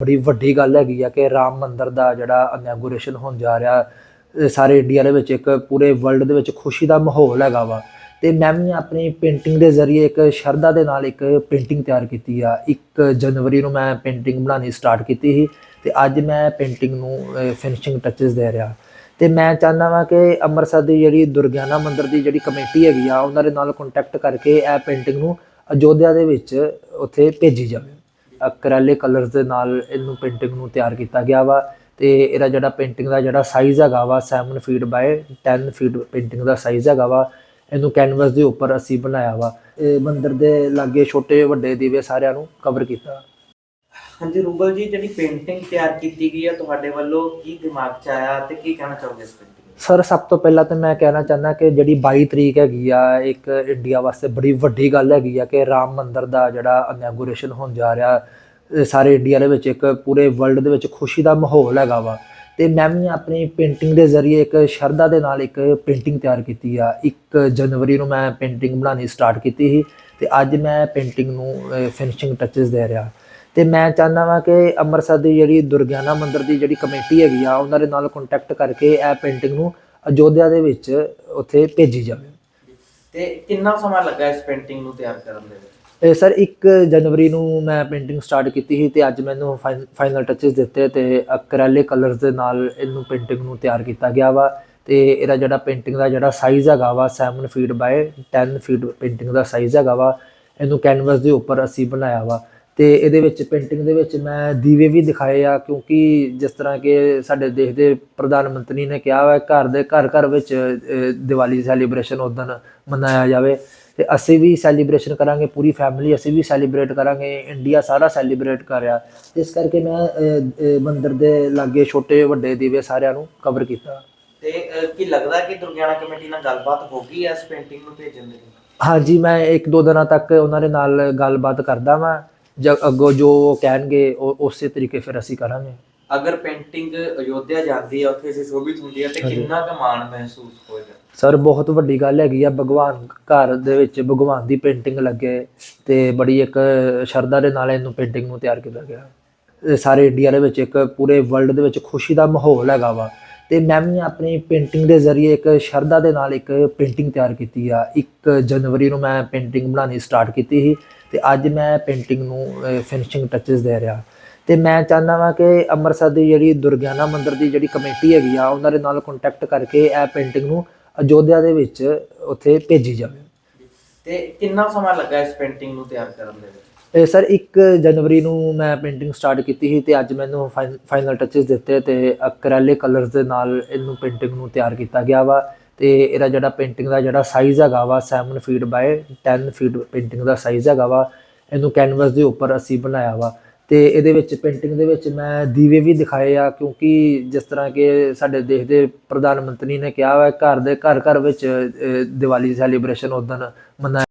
ਬੜੀ ਵੱਡੀ ਗੱਲ ਹੈਗੀ ਆ ਕਿ ਰਾਮ ਮੰਦਿਰ ਦਾ ਜਿਹੜਾ ਇਨੌਗੂਰੇਸ਼ਨ ਹੋਣ ਜਾ ਰਿਹਾ ਸਾਰੇ ਇੰਡੀਆ ਦੇ ਵਿੱਚ ਇੱਕ ਪੂਰੇ ਵਰਲਡ ਦੇ ਵਿੱਚ ਖੁਸ਼ੀ ਦਾ ਮਾਹੌਲ ਹੈਗਾ ਵਾ। ਤੇ ਮੈਂ ਵੀ ਆਪਣੀ ਪੇਂਟਿੰਗ ਦੇ ਜ਼ਰੀਏ ਇੱਕ ਸ਼ਰਧਾ ਦੇ ਨਾਲ ਇੱਕ ਪੇਂਟਿੰਗ ਤਿਆਰ ਕੀਤੀ ਆ। 1 ਜਨਵਰੀ ਨੂੰ ਮੈਂ ਪੇਂਟਿੰਗ ਬਣਾਉਣੀ ਸਟਾਰਟ ਕੀਤੀ ਸੀ ਤੇ ਅੱਜ ਮੈਂ ਪੇਂਟਿੰਗ ਨੂੰ ਫਿਨਿਸ਼ਿੰਗ ਟੱਚਸ ਦੇ ਰਿਹਾ। ਤੇ ਮੈਂ ਚਾਹੁੰਦਾ ਵਾਂ ਕਿ ਅੰਮ੍ਰਿਤਸਰ ਦੀ ਜਿਹੜੀ ਦੁਰਗਿਆਨਾ ਮੰਦਿਰ ਦੀ ਜਿਹੜੀ ਕਮੇਟੀ ਹੈਗੀ ਆ, ਉਹਨਾਂ ਦੇ ਨਾਲ ਕੰਟੈਕਟ ਕਰਕੇ ਇਹ ਪੇਂਟਿੰਗ ਨੂੰ ਅਯੋਧਿਆ ਦੇ ਵਿੱਚ ਉੱਥੇ ਭੇਜੀ ਜਾਵੇ। ਅਕ੍ਰੈਲਿਕ ਕਲਰਸ ਦੇ ਨਾਲ ਇਹਨੂੰ ਪੇਂਟਿੰਗ ਨੂੰ ਤਿਆਰ ਕੀਤਾ ਗਿਆ ਵਾ ਤੇ ਇਹਦਾ ਜਿਹੜਾ ਪੇਂਟਿੰਗ ਦਾ ਜਿਹੜਾ ਸਾਈਜ਼ ਹੈਗਾ ਵਾ 7 ਫੀਟ ਬਾਏ 10 ਫੀਟ ਪੇਂਟਿੰਗ ਦਾ ਸਾਈਜ਼ ਹੈਗਾ ਵਾ, ਇਹਨੂੰ ਕੈਨਵਸ ਦੇ ਉੱਪਰ ਅਸੀਂ ਬਣਾਇਆ ਵਾ। ਇਹ ਮੰਦਰ ਦੇ ਲਾਗੇ ਛੋਟੇ ਵੱਡੇ ਦੀਵੇ ਸਾਰਿਆਂ ਨੂੰ ਕਵਰ ਕੀਤਾ। ਹਾਂਜੀ, ਰੂਬਲ ਜੀ, ਜਿਹੜੀ ਪੇਂਟਿੰਗ ਤਿਆਰ ਕੀਤੀ ਗਈ ਹੈ ਤੁਹਾਡੇ ਵੱਲੋਂ ਕੀ ਦਿਮਾਗ 'ਚ ਆਇਆ ਤੇ ਕੀ ਕਹਿਣਾ ਚਾਹੋਗੇ ਇਸ ਪੇਂਟਿੰਗ ਸਰ, ਸਭ ਤੋਂ ਪਹਿਲਾਂ ਤਾਂ ਮੈਂ ਕਹਿਣਾ ਚਾਹੁੰਦਾ ਕਿ ਜਿਹੜੀ 22 ਤਰੀਕ ਹੈਗੀ ਆ, ਇੱਕ ਇੰਡੀਆ ਵਾਸਤੇ ਬੜੀ ਵੱਡੀ ਗੱਲ ਹੈਗੀ ਆ ਕਿ ਰਾਮ ਮੰਦਿਰ ਦਾ ਜਿਹੜਾ ਇਨੌਗੂਰੇਸ਼ਨ ਹੋਣ ਜਾ ਰਿਹਾ ਸਾਰੇ ਇੰਡੀਆ ਦੇ ਵਿੱਚ ਇੱਕ ਪੂਰੇ ਵਰਲਡ ਦੇ ਵਿੱਚ ਖੁਸ਼ੀ ਦਾ ਮਾਹੌਲ ਹੈਗਾ ਵਾ। ਤੇ ਮੈਂ ਵੀ ਆਪਣੀ ਪੇਂਟਿੰਗ ਦੇ ਜ਼ਰੀਏ ਇੱਕ ਸ਼ਰਧਾ ਦੇ ਨਾਲ ਇੱਕ ਪੇਂਟਿੰਗ ਤਿਆਰ ਕੀਤੀ ਆ। 1 ਜਨਵਰੀ ਨੂੰ ਮੈਂ ਪੇਂਟਿੰਗ ਬਣਾਉਣੀ ਸਟਾਰਟ ਕੀਤੀ ਸੀ ਤੇ ਅੱਜ ਮੈਂ ਪੇਂਟਿੰਗ ਨੂੰ ਫਿਨਿਸ਼ਿੰਗ ਟੱਚਸ ਦੇ ਰਿਹਾ। ਤੇ ਮੈਂ ਚਾਹੁੰਦਾ ਵਾਂ ਕਿ ਅੰਮ੍ਰਿਤਸਰ ਦੀ ਜਿਹੜੀ ਦੁਰਗਿਆਨਾ ਮੰਦਿਰ ਦੀ ਜਿਹੜੀ ਕਮੇਟੀ ਹੈਗੀ ਆ ਉਹਨਾਂ ਦੇ ਨਾਲ ਕੰਟੈਕਟ ਕਰਕੇ ਇਹ ਪੇਂਟਿੰਗ ਨੂੰ ਅਯੋਧਿਆ ਦੇ ਵਿੱਚ ਉੱਥੇ ਭੇਜੀ ਜਾਵੇ। ਤੇ ਕਿੰਨਾ ਸਮਾਂ ਲੱਗਾ ਇਸ ਪੇਂਟਿੰਗ ਨੂੰ ਤਿਆਰ ਕਰਨ ਦੇ ਵਿੱਚ? ਇਹ ਸਰ 1 ਜਨਵਰੀ ਨੂੰ ਮੈਂ ਪੇਂਟਿੰਗ ਸਟਾਰਟ ਕੀਤੀ ਸੀ ਤੇ ਅੱਜ ਮੈਨੂੰ ਫਾਈਨਲ ਟੱਚਸ ਦਿੱਤੇ ਤੇ ਅਕ੍ਰੈਲਿਕ ਕਲਰਸ ਦੇ ਨਾਲ ਇਹਨੂੰ ਪੇਂਟਿੰਗ ਨੂੰ ਤਿਆਰ ਕੀਤਾ ਗਿਆ ਵਾ ਤੇ ਇਹਦਾ ਜਿਹੜਾ ਪੇਂਟਿੰਗ ਦਾ ਜਿਹੜਾ ਸਾਈਜ਼ ਹੈਗਾ ਵਾ 7 ਫੀਟ ਬਾਏ 10 ਫੀਟ ਪੇਂਟਿੰਗ ਦਾ ਸਾਈਜ਼ ਹੈਗਾ ਵਾ ਇਹਨੂੰ ਕੈਨਵਸ ਦੇ ਉੱਪਰ ਅਸੀਂ ਬਣਾਇਆ ਵਾ। ਤੇ ਇਹਦੇ ਵਿੱਚ ਪੇਂਟਿੰਗ ਦੇ ਵਿੱਚ ਮੈਂ ਦੀਵੇ ਵੀ ਦਿਖਾਏ ਆ ਕਿਉਂਕਿ ਜਿਸ ਤਰ੍ਹਾਂ ਕਿ ਸਾਡੇ ਦੇਸ਼ ਦੇ ਪ੍ਰਧਾਨ ਮੰਤਰੀ ਨੇ ਕਿਹਾ ਵਾ ਘਰ ਦੇ ਘਰ ਘਰ ਵਿੱਚ ਦੀਵਾਲੀ ਸੈਲੀਬ੍ਰੇਸ਼ਨ ਉਦੋਂ ਮਨਾਇਆ ਜਾਵੇ। ਤੇ ਅਸੀਂ ਵੀ ਸੈਲੀਬ੍ਰੇਸ਼ਨ ਕਰਾਂਗੇ ਪੂਰੀ ਫੈਮਿਲੀ ਅਸੀਂ ਵੀ ਸੈਲੀਬ੍ਰੇਟ ਕਰਾਂਗੇ ਇੰਡੀਆ ਸਾਰਾ ਸੈਲੀਬ੍ਰੇਟ ਕਰ ਰਿਹਾ। ਇਸ ਕਰਕੇ ਮੈਂ ਮੰਦਿਰ ਦੇ ਲਾਗੇ ਛੋਟੇ ਵੱਡੇ ਦੀਵੇ ਸਾਰਿਆਂ ਨੂੰ ਕਵਰ ਕੀਤਾ। ਤੇ ਕੀ ਲੱਗਦਾ ਕਿ ਦੁਰਗਿਆਨਾ ਕਮੇਟੀ ਨਾਲ ਗੱਲਬਾਤ ਹੋ ਗਈ ਹੈ ਇਸ ਪੇਂਟਿੰਗ ਨੂੰ ਭੇਜਣ ਦੇ ਲਈ? ਹਾਂਜੀ ਮੈਂ ਇੱਕ ਦੋ ਦਿਨਾਂ ਤੱਕ ਉਹਨਾਂ ਦੇ ਨਾਲ ਗੱਲਬਾਤ ਕਰਦਾ ਵਾਂ। ਜ ਅੱਗੋਂ ਜੋ ਉਹ ਕਹਿਣਗੇ ਉਹ ਉਸੇ ਤਰੀਕੇ ਫਿਰ ਅਸੀਂ ਕਰਾਂਗੇ। ਅਗਰ ਪੇਂਟਿੰਗ ਅਯੋਧਿਆ ਜਾਂਦੀ ਹੈ ਉੱਥੇ ਸੁਸ਼ੋਭਿਤ ਹੁੰਦੀ ਹੈ ਤੇ। ਕਿੰਨਾ ਕੁ ਮਾਣ ਮਹਿਸੂਸ ਹੋਏਗਾ ਸਰ ਬਹੁਤ ਵੱਡੀ ਗੱਲ ਹੈਗੀ ਆ ਭਗਵਾਨ ਘਰ ਦੇ ਵਿੱਚ ਭਗਵਾਨ ਦੀ ਪੇਂਟਿੰਗ ਲੱਗੇ ਤੇ ਬੜੀ ਇੱਕ ਸ਼ਰਧਾ ਦੇ ਨਾਲ ਇਹਨੂੰ ਪੇਂਟਿੰਗ ਨੂੰ ਤਿਆਰ ਕੀਤਾ ਗਿਆ। ਸਾਰੇ ਇੰਡੀਆ ਦੇ ਵਿੱਚ ਇੱਕ ਪੂਰੇ ਵਰਲਡ ਦੇ ਵਿੱਚ ਖੁਸ਼ੀ ਦਾ ਮਾਹੌਲ ਹੈਗਾ ਵਾ। ਤੇ ਮੈਂ ਵੀ ਆਪਣੀ ਪੇਂਟਿੰਗ ਦੇ ਜ਼ਰੀਏ ਇੱਕ ਸ਼ਰਧਾ ਦੇ ਨਾਲ ਇੱਕ ਪੇਂਟਿੰਗ ਤਿਆਰ ਕੀਤੀ ਆ। 1 ਜਨਵਰੀ ਨੂੰ ਮੈਂ ਪੇਂਟਿੰਗ ਬਣਾਉਣੀ ਸਟਾਰਟ ਕੀਤੀ ਸੀ। ਤੇ ਅੱਜ ਮੈਂ ਪੇਂਟਿੰਗ ਨੂੰ ਫਿਨਿਸ਼ਿੰਗ ਟੱਚਸ ਦੇ ਰਿਹਾ। ਤੇ ਮੈਂ ਚਾਹੁੰਦਾ ਵਾਂ ਕਿ ਅੰਮ੍ਰਿਤਸਰ ਦੀ ਜਿਹੜੀ ਦੁਰਗਿਆਨਾ ਮੰਦਿਰ ਦੀ ਜਿਹੜੀ ਕਮੇਟੀ ਹੈਗੀ ਆ ਉਹਨਾਂ ਦੇ ਨਾਲ ਕੰਟੈਕਟ ਕਰਕੇ ਇਹ ਪੇਂਟਿੰਗ ਨੂੰ ਅਯੋਧਿਆ ਦੇ ਵਿੱਚ ਉੱਥੇ ਭੇਜੀ ਜਾਵੇ। ਤੇ ਕਿੰਨਾ ਸਮਾਂ ਲੱਗਾ ਇਸ ਪੇਂਟਿੰਗ ਨੂੰ ਤਿਆਰ ਕਰਨ ਦੇ ਵਿੱਚ? ਇਹ ਸਰ 1 ਜਨਵਰੀ ਨੂੰ ਮੈਂ ਪੇਂਟਿੰਗ ਸਟਾਰਟ ਕੀਤੀ ਸੀ ਤੇ ਅੱਜ ਮੈਨੂੰ ਫਾਈਨਲ ਟੱਚਸ ਦਿੱਤੇ ਤੇ ਅਕ੍ਰੈਲਿਕ ਕਲਰਸ ਦੇ ਨਾਲ ਇਹਨੂੰ ਪੇਂਟਿੰਗ ਨੂੰ ਤਿਆਰ ਕੀਤਾ ਗਿਆ ਵਾ। ਤੇ ਇਹਦਾ ਜਿਹੜਾ ਪੇਂਟਿੰਗ ਦਾ ਜਿਹੜਾ ਸਾਈਜ਼ ਹੈਗਾ ਵਾ 7 ਫੀਟ ਬਾਏ 10 ਫੀਟ ਪੇਂਟਿੰਗ ਦਾ ਸਾਈਜ਼ ਹੈਗਾ ਵਾ ਇਹਨੂੰ ਕੈਨਵਸ ਦੇ ਉੱਪਰ ਅਸੀਂ ਬਣਾਇਆ ਵਾ। ਤੇ ਇਹਦੇ ਵਿੱਚ ਪੇਂਟਿੰਗ ਦੇ ਵਿੱਚ ਮੈਂ ਦੀਵੇ ਵੀ ਦਿਖਾਏ ਆ ਕਿਉਂਕਿ ਜਿਸ ਤਰ੍ਹਾਂ ਕਿ ਸਾਡੇ ਦੇਸ਼ ਦੇ ਪ੍ਰਧਾਨ ਮੰਤਰੀ ਨੇ ਕਿਹਾ ਵਾ ਘਰ ਦੇ ਘਰ ਘਰ ਵਿੱਚ ਅ, ਦੀਵਾਲੀ ਸੈਲੀਬ੍ਰੇਸ਼ਨ ਉਦੋਂ ਮਨਾਇਆ